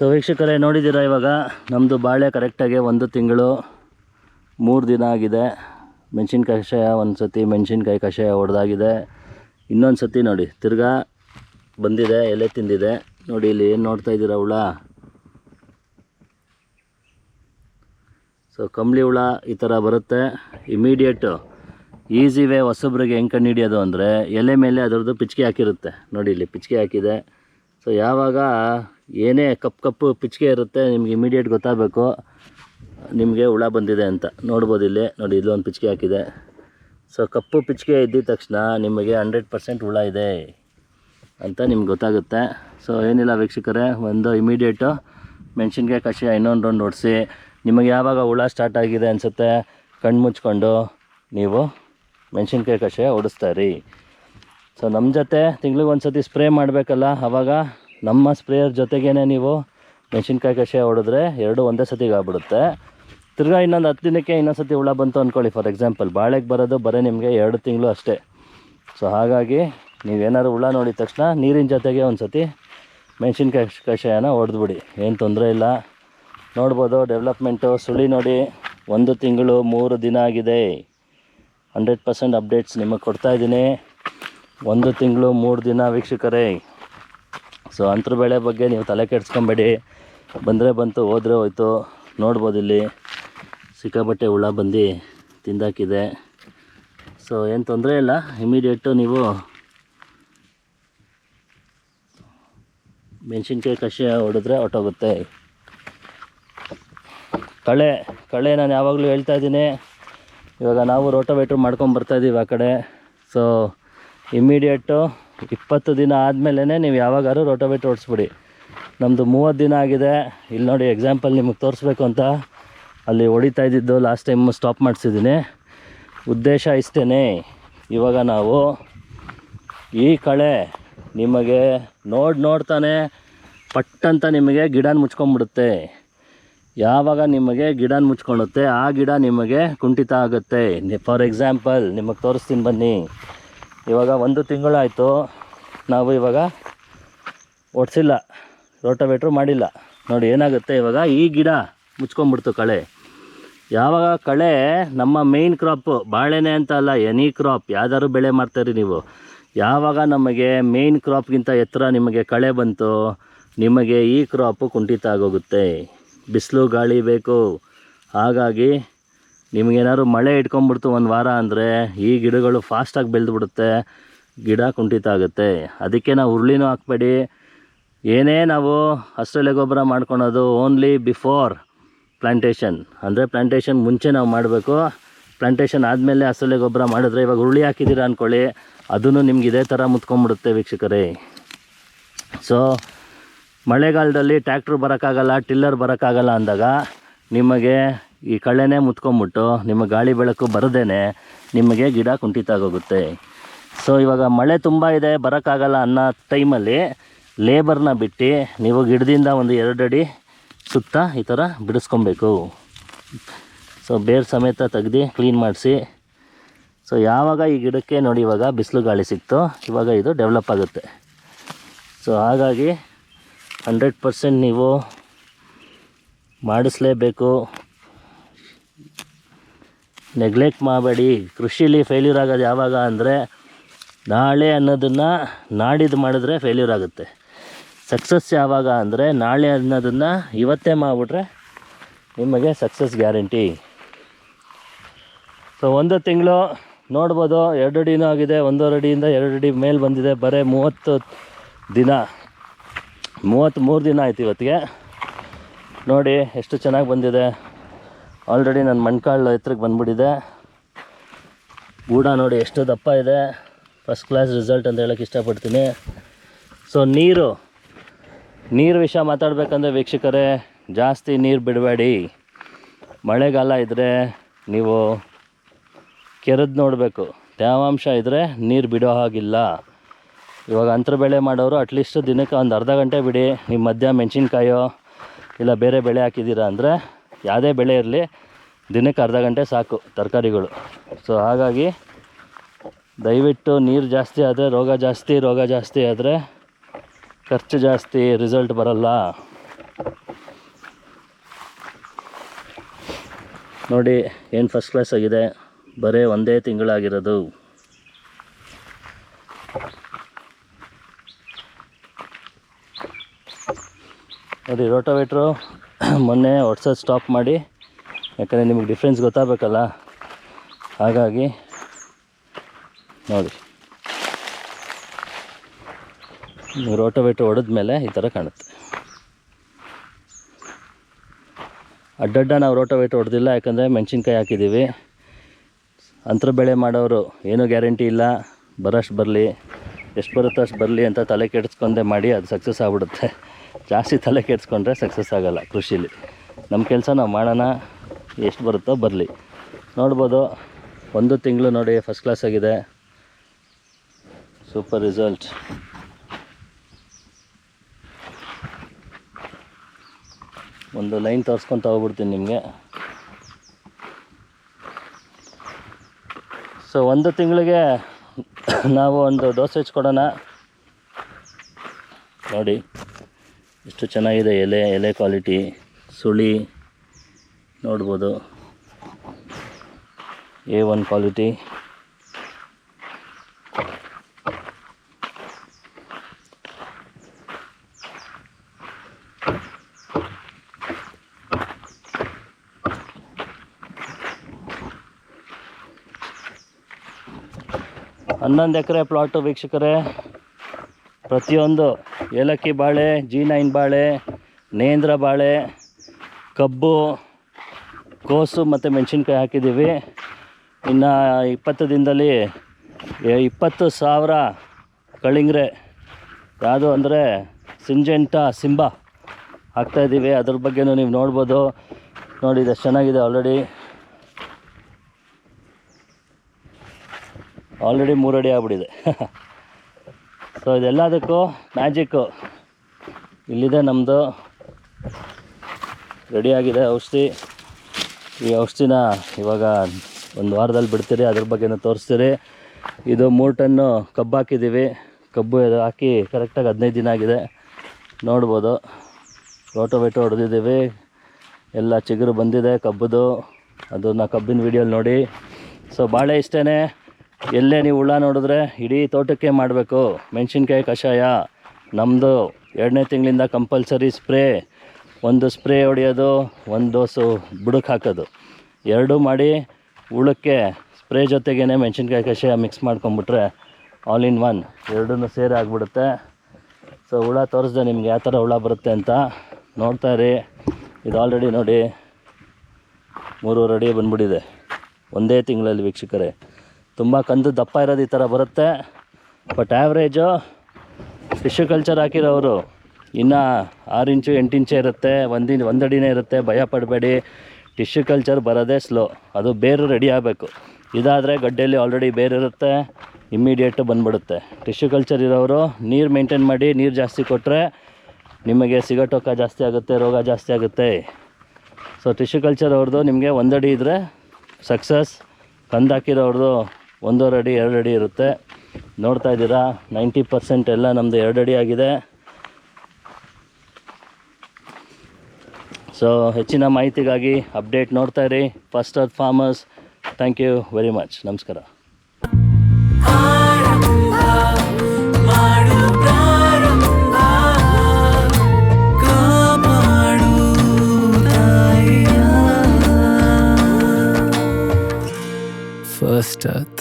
So ವೀಕ್ಷಕರೇ, ನೋಡಿದ್ದೀರಾ ಇವಾಗ? ನಮ್ಮದು ಬಾಳೆ ಕರೆಕ್ಟಾಗಿ ಒಂದು ತಿಂಗಳು, ಮೂರು ದಿನ ಆಗಿದೆ. ಮೆಣಸಿನ್ಕಾಯಿ ಕಷಾಯ ಒಂದು ಸತಿ ಮೆಣಸಿನ್ಕಾಯಿ ಕಷಾಯ ಹೊಡೆದಾಗಿದೆ ಇನ್ನೊಂದು ಸತಿ ನೋಡಿ, ತಿರ್ಗಾ ಬಂದಿದೆ, ಎಲೆ ತಿಂದಿದೆ. ನೋಡಿ, ಇಲ್ಲಿ ಏನು ನೋಡ್ತಾ ಇದ್ದೀರಾ ಹುಳ? ಸೊ ಕಂಬಳಿ ಹುಳ ಈ ಥರ ಬರುತ್ತೆ. ಇಮಿಡಿಯೇಟು ಈಸಿ ವೇ ಹೊಸಬ್ರಿಗೆ ಹೆಂಗೆ ಕಂಡು ಹಿಡಿಯೋದು ಅಂದರೆ, ಎಲೆ ಮೇಲೆ ಅದರದ್ದು ಪಿಚ್ಕೆ ಹಾಕಿರುತ್ತೆ. ನೋಡಿ, ಇಲ್ಲಿ ಪಿಚ್ಕೆ ಹಾಕಿದೆ. ಸೊ ಯಾವಾಗ ಏನೇ ಕಪ್ಪು ಕಪ್ಪು ಪಿಚ್ಕೆ ಇರುತ್ತೆ, ನಿಮ್ಗೆ ಇಮಿಡಿಯೇಟ್ ಗೊತ್ತಾಗಬೇಕು. ನಿಮಗೆ ಹುಳ ಬಂದಿದೆ ಅಂತ. ನೋಡ್ಬೋದು ಇಲ್ಲಿ. ನೋಡಿ ಇಲ್ಲೊಂದು ಪಿಚ್ಕೆ ಹಾಕಿದೆ. ಸೊ ಕಪ್ಪು ಪಿಚ್ಕೆ ಇದ್ದಿದ ತಕ್ಷಣ ನಿಮಗೆ ಹಂಡ್ರೆಡ್ ಪರ್ಸೆಂಟ್ ಹುಳ ಇದೆ ಅಂತ ನಿಮ್ಗೆ ಗೊತ್ತಾಗುತ್ತೆ. ಸೊ ಏನಿಲ್ಲ ವೀಕ್ಷಕರೇ, ಒಂದು ಇಮಿಡಿಯೇಟು ಮೆಣಸಿನ್ಕಾಯಿ ಕಷಾಯ ಇನ್ನೊಂದು ರೌಂಡ್ ಹೊಡಿಸಿ ನಿಮಗೆ ಯಾವಾಗ ಹುಳ ಸ್ಟಾರ್ಟ್ ಆಗಿದೆ ಅನಿಸುತ್ತೆ, ಕಣ್ಣು ಮುಚ್ಕೊಂಡು ನೀವು ಮೆಣಸಿನ್ಕಾಯಿ ಕಷಾಯ ಹೊಡಿಸ್ತಾರಿ ಸೊ ನಮ್ಮ ಜೊತೆ ತಿಂಗ್ಳಿಗೆ ಒಂದು ಸತಿ ಸ್ಪ್ರೇ ಮಾಡಬೇಕಲ್ಲ ಆವಾಗ ನಮ್ಮ ಸ್ಪ್ರೇಯರ್ ಜೊತೆಗೇ ನೀವು ಮೆಣಸಿನ್ಕಾಯಿ ಕಷಾಯ ಹೊಡೆದ್ರೆ ಎರಡು ಒಂದೇ ಸತಿಗೆ ಆಗ್ಬಿಡುತ್ತೆ. ತಿರ್ಗಾ ಇನ್ನೊಂದು ಹತ್ತು ದಿನಕ್ಕೆ ಇನ್ನೊಂದು ಸತಿ ಹುಳ ಬಂತು ಅಂದ್ಕೊಳ್ಳಿ ಫಾರ್ ಎಕ್ಸಾಂಪಲ್. ಬಾಳೆಗೆ ಬರೋದು ಬರೀ ನಿಮಗೆ ಎರಡು ತಿಂಗಳು ಅಷ್ಟೇ. ಸೊ ಹಾಗಾಗಿ ನೀವೇನಾದ್ರು ಹುಳ ನೋಡಿದ ತಕ್ಷಣ ನೀರಿನ ಜೊತೆಗೆ ಒಂದು ಸತಿ ಮೆಣಸಿನ್ಕಾಯಿ ಕಷಾಯನ ಹೊಡೆದ್ಬಿಡಿ. ಏನು ತೊಂದರೆ ಇಲ್ಲ. ನೋಡ್ಬೋದು, ಡೆವಲಪ್ಮೆಂಟು ಸುಳಿ ನೋಡಿ ಒಂದು ತಿಂಗಳು ಮೂರು ದಿನ ಆಗಿದೆ. ಹಂಡ್ರೆಡ್ ಪರ್ಸೆಂಟ್ ಅಪ್ಡೇಟ್ಸ್ ನಿಮಗೆ ಕೊಡ್ತಾ ಇದ್ದೀನಿ. ಒಂದು ತಿಂಗಳು ಮೂರು ದಿನ ವೀಕ್ಷಕರೇ. ಸೊ ಅಂತರ ಬೆಳೆ ಬಗ್ಗೆ ನೀವು ತಲೆ ಕೆಡ್ಸ್ಕೊಬೇಡಿ. ಬಂದರೆ ಬಂತು, ಹೋದರೆ ಹೋಯ್ತು. ನೋಡ್ಬೋದು ಇಲ್ಲಿ. ಸಿಕ್ಕಾಪಟ್ಟೆ ಹುಳ ಬಂದು ತಿಂದಾಕಿದೆ. ಸೊ ಏನು ತೊಂದರೆ ಇಲ್ಲ. ಇಮಿಡಿಯೇಟು ನೀವು ಮೆಣಸಿನ್ಕಾಯಿ ಕಷಿ ಹೊಡೆದ್ರೆ ಹೊಟ್ಟೋಗುತ್ತೆ ಕಳೆ ಕಳೆ ನಾನು ಯಾವಾಗಲೂ ಹೇಳ್ತಾ ಇದ್ದೀನಿ. ಇವಾಗ ನಾವು ರೋಟೋವೇಟ್ರ್ ಮಾಡ್ಕೊಂಡು ಬರ್ತಾಯಿದ್ದೀವಿ ಆ ಕಡೆ. ಸೊ ಇಮ್ಮಿಡಿಯೇಟು ಇಪ್ಪತ್ತು ದಿನ ಆದಮೇಲೆ ನೀವು ಯಾವಾಗಾದ್ರೂ ರೋಟೋವೇಟ್ ಓಡಿಸ್ಬಿಡಿ. ನಮ್ಮದು ಮೂವತ್ತು ದಿನ ಆಗಿದೆ. ಇಲ್ಲಿ ನೋಡಿ ಎಕ್ಸಾಂಪಲ್ ನಿಮಗೆ ತೋರಿಸ್ಬೇಕು ಅಂತ. ಅಲ್ಲಿ ಹೊಡಿತಾ ಇದ್ದಿದ್ದು ಲಾಸ್ಟ್ ಟೈಮ್ ಸ್ಟಾಪ್ ಮಾಡಿಸಿದ್ದೀನಿ. ಉದ್ದೇಶ ಇಷ್ಟೇ ಇವಾಗ ನಾವು ಈ ಕಳೆ ನಿಮಗೆ ನೋಡಿ ನೋಡ್ತಾನೆ ಪಟ್ಟಂತ ನಿಮಗೆ ಗಿಡನ ಮುಚ್ಕೊಂಡ್ಬಿಡುತ್ತೆ. ಯಾವಾಗ ನಿಮಗೆ ಗಿಡನ ಮುಚ್ಕೊಳುತ್ತೆ ಆ ಗಿಡ ನಿಮಗೆ ಕುಂಠಿತ ಆಗುತ್ತೆ. ಫಾರ್ ಎಕ್ಸಾಂಪಲ್ ನಿಮಗೆ ತೋರಿಸ್ತೀನಿ ಬನ್ನಿ. ಇವಾಗ ಒಂದು ತಿಂಗಳಾಯಿತು ನಾವು ಇವಾಗ ಒಡ್ಸಿಲ್ಲ, ರೋಟೋವೇಟ್ರು ಮಾಡಿಲ್ಲ. ನೋಡಿ ಏನಾಗುತ್ತೆ ಇವಾಗ, ಈ ಗಿಡ ಮುಚ್ಕೊಂಡ್ಬಿಡ್ತು ಕಳೆ. ಯಾವಾಗ ಕಳೆ ನಮ್ಮ ಮೇಯ್ನ್ ಕ್ರಾಪ್ ಬಾಳೆನೆ ಅಂತ ಅಲ್ಲ ಎನಿ ಕ್ರಾಪ್ ಯಾವ್ದಾದ್ರು ಬೆಳೆ ಮಾಡ್ತೀರಿ ನೀವು. ಯಾವಾಗ ನಮಗೆ ಮೇಯ್ನ್ ಕ್ರಾಪ್ಗಿಂತ ಎತ್ತರ ನಿಮಗೆ ಕಳೆ ಬಂತು, ನಿಮಗೆ ಈ ಕ್ರಾಪು ಕುಂಠಿತ ಆಗೋಗುತ್ತೆ. ಬಿಸಿಲು ಗಾಳಿ ಬೇಕು. ಹಾಗಾಗಿ ನಿಮಗೇನಾದ್ರು ಮಳೆ ಇಟ್ಕೊಂಡ್ಬಿಡ್ತು ಒಂದು ವಾರ ಅಂದರೆ ಈ ಗಿಡಗಳು ಫಾಸ್ಟಾಗಿ ಬೆಳೆದ್ಬಿಡುತ್ತೆ, ಗಿಡ ಕುಂಠಿತ ಆಗುತ್ತೆ. ಅದಕ್ಕೆ ನಾವು ಹುರುಳಿನೂ ಹಾಕ್ಬೇಡಿ. ಏನೇ ನಾವು ಹಸಿರೆಲೆ ಗೊಬ್ಬರ ಮಾಡ್ಕೊಳೋದು ಓನ್ಲಿ ಬಿಫೋರ್ ಪ್ಲಾಂಟೇಷನ್ ಅಂದರೆ ಪ್ಲಾಂಟೇಷನ್ ಮುಂಚೆ ನಾವು ಮಾಡಬೇಕು. ಪ್ಲಾಂಟೇಷನ್ ಆದಮೇಲೆ ಹಸಿರೆಲೆ ಗೊಬ್ಬರ ಮಾಡಿದ್ರೆ ಇವಾಗ ಹುರುಳಿ ಹಾಕಿದ್ದೀರಾ ಅಂದ್ಕೊಳ್ಳಿ ಅದನ್ನು ನಿಮ್ಗೆ ಇದೇ ಥರ ಮುತ್ಕೊಂಡ್ಬಿಡುತ್ತೆ ವೀಕ್ಷಕರೇ. ಸೊ ಮಳೆಗಾಲದಲ್ಲಿ ಟ್ಯಾಕ್ಟ್ರು ಬರೋಕ್ಕಾಗಲ್ಲ ಟಿಲ್ಲರ್ ಬರೋಕ್ಕಾಗಲ್ಲ ಅಂದಾಗ ನಿಮಗೆ ಈ ಕಳ್ಳೆನೇ ಮುತ್ಕೊಂಬಿಟ್ಟು ನಿಮ್ಮ ಗಾಳಿ ಬೆಳಕು ಬರದೇನೆ ನಿಮಗೆ ಗಿಡ ಕುಂಠಿತ ಆಗೋಗುತ್ತೆ ಸೊ ಇವಾಗ ಮಳೆ ತುಂಬ ಇದೆ, ಬರೋಕ್ಕಾಗಲ್ಲ ಅನ್ನೋ ಟೈಮಲ್ಲಿ ಲೇಬರ್ನ ಬಿಟ್ಟು ನೀವು ಗಿಡದಿಂದ ಒಂದು ಎರಡು ಅಡಿ ಸುತ್ತ ಈ ಥರ ಬಿಡಿಸ್ಕೊಬೇಕು. ಸೊ ಬೇರೆ ಸಮೇತ ತೆಗ್ದು ಕ್ಲೀನ್ ಮಾಡಿಸಿ. ಸೊ ಯಾವಾಗ ಈ ಗಿಡಕ್ಕೆ ನೋಡಿ ಇವಾಗ ಬಿಸಿಲು ಗಾಳಿ ಸಿಕ್ತು, ಇವಾಗ ಇದು ಡೆವಲಪ್ ಆಗುತ್ತೆ. ಸೊ ಹಾಗಾಗಿ ಹಂಡ್ರೆಡ್ ಪರ್ಸೆಂಟ್ ನೀವು ಮಾಡಿಸ್ಲೇಬೇಕು. ನೆಗ್ಲೆಕ್ಟ್ ಮಾಡಬೇಡಿ. ಕೃಷಿಲಿ ಫೇಲ್ಯೂರ್ ಆಗೋದು ಯಾವಾಗ ಅಂದರೆ ನಾಳೆ ಅನ್ನೋದನ್ನು ನಾಡಿದ್ದು ಮಾಡಿದ್ರೆ ಫೇಲ್ಯೂರ್ ಆಗುತ್ತೆ. ಸಕ್ಸಸ್ ಯಾವಾಗ ಅಂದರೆ ನಾಳೆ ಅನ್ನೋದನ್ನು ಇವತ್ತೇ ಮಾಡಿಬಿಟ್ರೆ ನಿಮಗೆ ಸಕ್ಸಸ್ ಗ್ಯಾರಂಟಿ ಸೊ ಒಂದು ತಿಂಗಳು ನೋಡ್ಬೋದು. ಎರಡು ಅಡಿನೂ ಆಗಿದೆ. ಒಂದೂವರೆ ಅಡಿಯಿಂದ ಎರಡು ಅಡಿ ಮೇಲೆ ಬಂದಿದೆ. ಬರೀ ಮೂವತ್ತು ದಿನ. ಮೂವತ್ತ್ಮೂರು ದಿನ ಆಯ್ತು ಇವತ್ತಿಗೆ. ನೋಡಿ, ಎಷ್ಟು ಚೆನ್ನಾಗಿ ಬಂದಿದೆ. ಆಲ್ರೆಡಿ ನನ್ನ ಮಣ್ಕಾಳು ಎತ್ತರಕ್ಕೆ ಬಂದ್ಬಿಟ್ಟಿದೆ ಗೂಡ ನೋಡಿ ಎಷ್ಟು ದಪ್ಪ ಇದೆ. ಫಸ್ಟ್ ಕ್ಲಾಸ್ ರಿಸಲ್ಟ್ ಅಂತ ಹೇಳೋಕ್ಕೆ ಇಷ್ಟಪಡ್ತೀನಿ. ಸೊ ನೀರು. ನೀರು ವಿಷಯ ಮಾತಾಡಬೇಕಂದ್ರೆ ವೀಕ್ಷಕರೇ, ಜಾಸ್ತಿ ನೀರು ಬಿಡಬೇಡಿ. ಮಳೆಗಾಲ ಇದ್ದರೆ ನೀವು ಕೆರೆದು ನೋಡಬೇಕು. ತೇವಾಂಶ ಇದ್ದರೆ ನೀರು ಬಿಡೋ ಹಾಗಿಲ್ಲ. ಇವಾಗ ಅಂತರ ಬೆಳೆ ಮಾಡೋರು ಅಟ್ಲೀಸ್ಟ್ ದಿನಕ್ಕೆ ಒಂದು ಅರ್ಧ ಗಂಟೆ ಬಿಡಿ. ನಿಮ್ಮ ಮಧ್ಯ ಮೆಣಸಿನ್ಕಾಯೋ ಇಲ್ಲ ಬೇರೆ ಬೆಳೆ ಹಾಕಿದ್ದೀರಾ ಅಂದರೆ ಯಾವುದೇ ಬೆಳೆ ಇರಲಿ, ದಿನಕ್ಕೆ ಅರ್ಧ ಗಂಟೆ ಸಾಕು ತರಕಾರಿಗಳು. ಸೊ ಹಾಗಾಗಿ ದಯವಿಟ್ಟು ನೀರು ಜಾಸ್ತಿ ಆದರೆ ರೋಗ ಜಾಸ್ತಿ ರೋಗ ಜಾಸ್ತಿ ಆದರೆ ಖರ್ಚು ಜಾಸ್ತಿ ರಿಸಲ್ಟ್ ಬರಲ್ಲ. ನೋಡಿ, ಏನು ಫಸ್ಟ್ ಕ್ಲಾಸ್ ಆಗಿದೆ? ಬರೇ ಒಂದೇ ತಿಂಗಳಾಗಿರೋದು. ನೋಡಿ ರೋಟೋವೇಟ್ರು ಮೊನ್ನೆ ವಾಟ್ಸಪ್ ಸ್ಟಾಪ್ ಮಾಡಿ, ಯಾಕಂದರೆ ನಿಮಗೆ ಡಿಫ್ರೆನ್ಸ್ ಗೊತ್ತಾಗಬೇಕಲ್ಲ? ಹಾಗಾಗಿ ನೋಡಿ. ರೋಟೋವೇಟ್ರ್ ಹೊಡೆದ್ಮೇಲೆ ಈ ಥರ ಕಾಣುತ್ತೆ. ಅಡ್ಡಡ್ಡ ನಾವು ರೋಟೋವೇಟ್ರ್ ಹೊಡೆದಿಲ್ಲ ಯಾಕಂದರೆ ಮೆಣಸಿನ್ಕಾಯಿ ಹಾಕಿದ್ದೀವಿ. ಅಂತರ ಬೆಳೆ ಮಾಡೋರು ಏನೂ ಗ್ಯಾರಂಟಿ ಇಲ್ಲ. ಬರೋಷ್ಟು ಬರಲಿ. ಎಷ್ಟು ಬರುತ್ತೋ ಅಷ್ಟು ಬರಲಿ ಅಂತ ತಲೆ ಕೆಡಿಸ್ಕೊಂಡೆ ಮಾಡಿ ಅದು ಸಕ್ಸಸ್ ಆಗ್ಬಿಡುತ್ತೆ. ಜಾಸ್ತಿ ತಲೆ ಕೆಡಿಸ್ಕೊಂಡ್ರೆ ಸಕ್ಸಸ್ ಆಗೋಲ್ಲ ಕೃಷಿಲಿ. ನಮ್ಮ ಕೆಲಸ ನಾವು ಮಾಡೋಣ, ಎಷ್ಟು ಬರುತ್ತೋ ಬರಲಿ. ನೋಡ್ಬೋದು, ಒಂದು ತಿಂಗಳು ನೋಡಿ ಫಸ್ಟ್ ಕ್ಲಾಸ್ ಆಗಿದೆ. ಸೂಪರ್ ರಿಸಲ್ಟ್ ಒಂದು ಲೈನ್ ತೋರಿಸ್ಕೊತ ಹೋಗ್ಬಿಡ್ತೀನಿ ನಿಮಗೆ. ಸೊ ಒಂದು ತಿಂಗಳಿಗೆ ನಾವು ಒಂದು ಡೋಸೇಜ್ ಕೊಡೋಣ ನೋಡಿ, ಎಷ್ಟು ಚೆನ್ನಾಗಿದೆ ಎಲೆ ಎಲೆ ಕ್ವಾಲಿಟಿ ಸುಳಿ ನೋಡ್ಬೋದು. ಎ ಒನ್ ಕ್ವಾಲಿಟಿ ಹನ್ನೊಂದು ಎಕರೆ ಪ್ಲಾಟು ವೀಕ್ಷಕರೇ. ಪ್ರತಿಯೊಂದು ಏಲಕ್ಕಿ ಬಾಳೆ ಜಿ ನೈನ್ ಬಾಳೆ, ನೇಂದ್ರ ಬಾಳೆ, ಕಬ್ಬು, ಕೋಸು ಮತ್ತು ಮೆಣಸಿನ್ಕಾಯಿ ಹಾಕಿದ್ದೀವಿ. ಇನ್ನು ಇಪ್ಪತ್ತು ದಿನದಲ್ಲಿ ಇಪ್ಪತ್ತು ಸಾವಿರ ಕಳಿಂಗ್ರೆ, ಯಾವುದು ಅಂದರೆ ಸಿಂಜೆಂಟ ಸಿಂಬ ಹಾಕ್ತಾಯಿದ್ದೀವಿ ಅದ್ರ ಬಗ್ಗೆನೂ ನೀವು ನೋಡ್ಬೋದು. ನೋಡಿ ಚೆನ್ನಾಗಿದೆ ಆಲ್ರೆಡಿ ಆಲ್ರೆಡಿ ಮೂರಡಿ ಆಗ್ಬಿಟ್ಟಿದೆ. ಸೊ ಇದೆಲ್ಲದಕ್ಕೂ ಮ್ಯಾಜಿಕ್ಕು ಇಲ್ಲಿದೆ ನಮ್ಮದು ರೆಡಿಯಾಗಿದೆ ಔಷಧಿ. ಈ ಔಷಧಿನ ಇವಾಗ ಒಂದು ವಾರದಲ್ಲಿ ಬಿಡ್ತೀರಿ, ಅದ್ರ ಬಗ್ಗೆನೂ ತೋರಿಸ್ತೀರಿ. ಇದು ಮೂರು ಟನ್ನು ಕಬ್ಬು ಹಾಕಿದ್ದೀವಿ. ಕಬ್ಬು ಹಾಕಿ ಕರೆಕ್ಟಾಗಿ ಹದಿನೈದು ದಿನ ಆಗಿದೆ. ನೋಡ್ಬೋದು. ರೋಟೋವೇಟೋ ಹೊಡೆದಿದ್ದೀವಿ. ಎಲ್ಲ ಚಿಗುರು ಬಂದಿದೆ ಕಬ್ಬುದು. ಅದನ್ನು ಕಬ್ಬಿನ ವೀಡಿಯೋಲಿ ನೋಡಿ. ಸೊ ಭಾಳ ಇಷ್ಟೇ ಎಲ್ಲೇ ನೀವು ಹುಳ ನೋಡಿದ್ರೆ ಇಡೀ ತೋಟಕ್ಕೆ ಮಾಡಬೇಕು. ಮೆಣಸಿನ್ಕಾಯಿ ಕಷಾಯ ನಮ್ಮದು ಎರಡನೇ ತಿಂಗಳಿಂದ ಕಂಪಲ್ಸರಿ ಸ್ಪ್ರೇ ಒಂದು ಸ್ಪ್ರೇ ಹೊಡೆಯೋದು, ಒಂದು ಡೋಸು ಬುಡಕ್ಕೆ ಹಾಕೋದು. ಎರಡೂ ಮಾಡಿ ಹುಳಕ್ಕೆ ಸ್ಪ್ರೇ ಜೊತೆಗೇ ಮೆಣಸಿನ್ಕಾಯಿ ಕಷಾಯ ಮಿಕ್ಸ್ ಮಾಡ್ಕೊಂಬಿಟ್ರೆ ಆಲ್ ಇನ್ ಒನ್ ಎರಡೂ ಸೇರಿ ಆಗಿಬಿಡುತ್ತೆ. ಸೊ ಹುಳ ತೋರಿಸ್ದೆ ನಿಮ್ಗೆ ಯಾವ ಥರ ಹುಳ ಬರುತ್ತೆ ಅಂತ ನೋಡ್ತಾ ಇರಿ. ಇದು ಆಲ್ರೆಡಿ ನೋಡಿ ಮೂರುವರೆ ಅಡಿ ಬಂದ್ಬಿಟ್ಟಿದೆ. ಒಂದೇ ತಿಂಗಳಲ್ಲಿ ವೀಕ್ಷಕರೇ. ತುಂಬ ಕಂದು ದಪ್ಪ ಇರೋದು ಈ ಥರ ಬರುತ್ತೆ. ಬಟ್ ಆ್ಯಾವ್ರೇಜು ಫಿಶು ಕಲ್ಚರ್ ಹಾಕಿರೋರು ಇನ್ನು ಆರು ಇಂಚು, ಎಂಟು ಇಂಚೇ ಇರುತ್ತೆ. ಒಂದಿನ ಒಂದಡಿನೇ ಇರುತ್ತೆ. ಭಯ ಪಡಬೇಡಿ. ಟಿಶ್ಯೂ ಕಲ್ಚರ್ ಬರೋದೇ ಸ್ಲೋ ಅದು ಬೇರು ರೆಡಿ ಆಗಬೇಕು. ಇದಾದರೆ ಗಡ್ಡೆಯಲ್ಲಿ ಆಲ್ರೆಡಿ ಬೇರೆ ಇರುತ್ತೆ. ಇಮ್ಮಿಡಿಯೇಟು ಬಂದ್ಬಿಡುತ್ತೆ. ಟಿಶ್ಯೂ ಕಲ್ಚರ್ ಇರೋರು ನೀರು ಮೇಂಟೈನ್ ಮಾಡಿ, ನೀರು ಜಾಸ್ತಿ ಕೊಟ್ಟರೆ ನಿಮಗೆ ಸಿಗಟೋಕ ಜಾಸ್ತಿ ಆಗುತ್ತೆ, ರೋಗ ಜಾಸ್ತಿ ಆಗುತ್ತೆ. ಸೊ ಟಿಶ್ಯೂ ಕಲ್ಚರ್ ಅವ್ರದ್ದು ನಿಮಗೆ ಒಂದಡಿ ಇದ್ದರೆ ಸಕ್ಸಸ್ ಕಂದು ಹಾಕಿರೋರ್ದು ಒಂದೂವರೆ ಅಡಿ, ಎರಡು ಅಡಿ ಇರುತ್ತೆ. ನೋಡ್ತಾ ಇದ್ದೀರಾ? ನೈಂಟಿ ಪರ್ಸೆಂಟ್ ಎಲ್ಲ ನಮ್ಮದು ಎರಡು ಅಡಿ ಆಗಿದೆ. ಸೊ ಹೆಚ್ಚಿನ ಮಾಹಿತಿಗಾಗಿ ಅಪ್ಡೇಟ್ ನೋಡ್ತಾ ಇರಿ. First earth farmers thank you very much ನಮಸ್ಕಾರ. ಫಸ್ಟ್ ಪ್ರಾರಂಭ